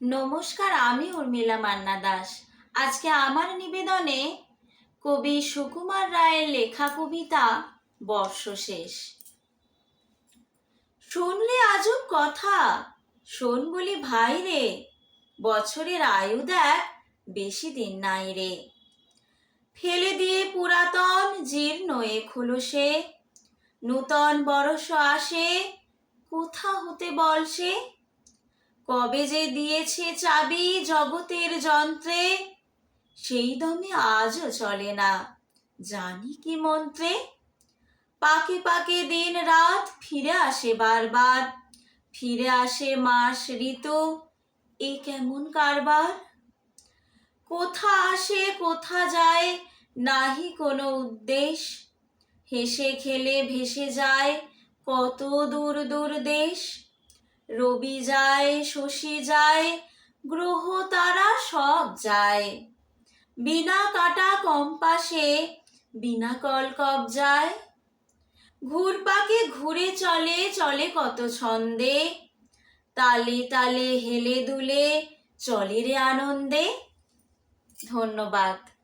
নমস্কার, আমি উর্মিলা মান্না দাস। আজকে আমার নিবেদনে কবি সুকুমার রায়ের লেখা কবিতা বর্ষশেষ শুনলে আজব কথা, শোন বলি ভাই রে, বছরের আয়ু দেখ, বেশি দিন নাই রে। ফেলে দিয়ে পুরাতন জীর্ণ এ খুলসে নূতন বরষ আসে, কোথা হতে বল সে? কবে যে দিয়েছে চাবি জগতের যন্ত্রে, সেই দমে আজও চলে না। জানি কি মন্ত্রে? পাকে পাকে দিন রাত ফিরে আসে বারবার, ফিরে আসে মাস ঋতু, এ কেমন কারবার? কোথা আসে, কোথা যায়, নাহি কোনো উদ্দেশ। হেসে খেলে ভেসে যায় কত দূর দূর দেশ। রবি যায়, শশী যায়, গ্রহ তারা সব যায়। বিনা কাটা কম্পাসে, বিনা কল কবজায় ঘুরপাকে ঘুরে চলে চলে কত ছন্দে। তালে তালে হেলে দুলে, চলে রে আনন্দে। ধন্যবাদ।